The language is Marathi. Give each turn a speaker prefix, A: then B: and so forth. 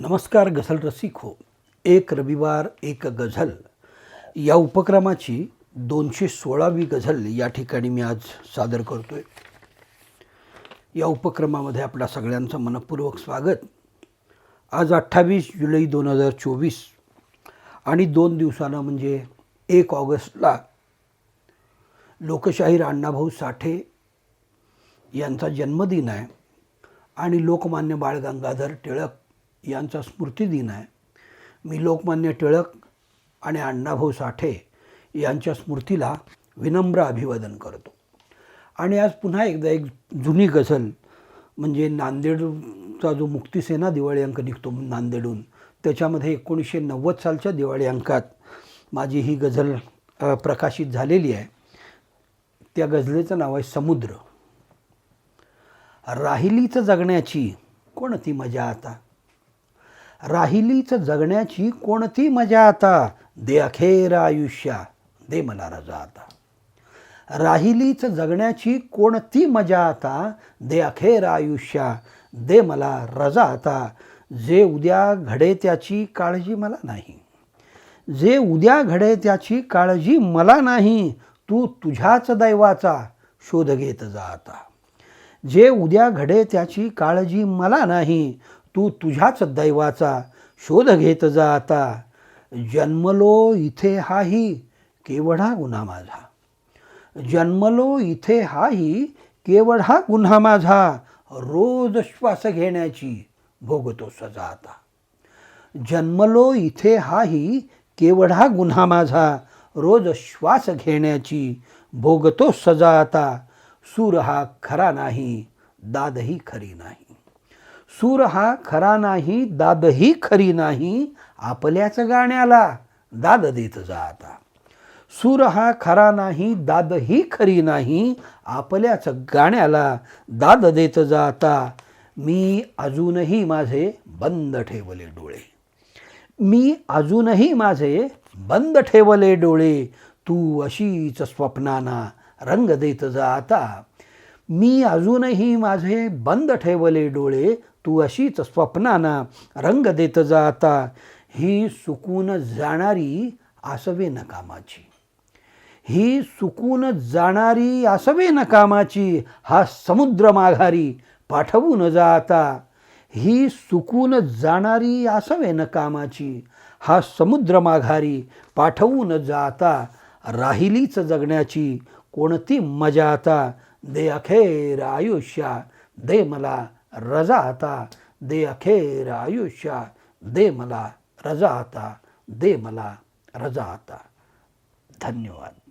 A: नमस्कार गझल रसिक. हो एक रविवार एक गझल. या उपक्रमाची दोनशे सोळावी गझल या ठिकाणी मी आज सादर करतो आहे या उपक्रमामध्ये आपल्या सगळ्यांचं मनपूर्वक स्वागत. आज अठ्ठावीस जुलै दोन हजार चोवीस आणि दोन दिवसानं म्हणजे एक ऑगस्टला लोकशाहीर अण्णाभाऊ साठे यांचा जन्मदिन आहे आणि लोकमान्य बाळ गंगाधर टिळक यांचा स्मृतिदिन आहे. मी लोकमान्य टिळक आणि अण्णाभाऊ साठे यांच्या स्मृतीला विनम्र अभिवादन करतो. आणि आज पुन्हा एकदा एक जुनी गझल म्हणजे नांदेडचा जो मुक्तिसेना दिवाळी अंक निघतो नांदेडहून त्याच्यामध्ये एकोणीसशे नव्वद सालच्या दिवाळी अंकात माझी ही गझल प्रकाशित झालेली आहे. त्या गझलेचं नाव आहे समुद्र. राहिलीच जगण्याची कोणती मजा आता? राहिलीच जगण्याची कोणती मजा आता? दे अखेर आयुष्या. दे मला रजा आता. राहिलीच जगण्याची कोणती मजा आता? दे अखेर आयुष्या. दे मला रजा आता. जे उद्या घडे त्याची काळजी मला नाही. जे उद्या घडे त्याची काळजी मला नाही तू तुझ्याच दैवाचा शोध घेत जा आता. जे उद्या घडे त्याची काळजी मला नाही तू तुझ्याच दैवाचा शोध घेत जा आता. जन्मलो इथे हाही केवढा गुन्हा माझा. जन्मलो इथे हाही केवढा गुन्हा माझा. रोज श्वास घेण्याची भोगतो सजा आता. जन्मलो इथे हाही केवढा गुन्हा माझा. रोज श्वास घेण्याची भोगतो सजा आता. सूर हा खरा नाही दादही खरी नाही. सूर हा खरा नाही दादही खरी नाही आपल्याच गाण्याला दाद देत जा आता. सूर हा खरा नाही दादही खरी नाही आपल्याच गाण्याला दाद देत जा आता. मी अजूनही माझे बंद ठेवले डोळे. मी अजूनही माझे बंद ठेवले डोळे. तू अशीच स्वप्नांना रंग देत जा आता. मी अजूनही माझे बंद ठेवले डोळे. तू अशीच स्वप्नांना रंग देत जा आता. ही सुकून जाणारी आसवे नकामाची ही सुकून जाणारी आसवे नकामाची हा समुद्र माघारी पाठवून जा आता. ही सुकून जाणारी आसवे नकामाची हा समुद्र माघारी पाठवू न जाता राहिलीच जगण्याची कोणती मजा आता? दे अखेर आयुष्या दे मला रजा आता दे अखेर आयुष्या दे मला रजा आता दे मला रजा आता. धन्यवाद.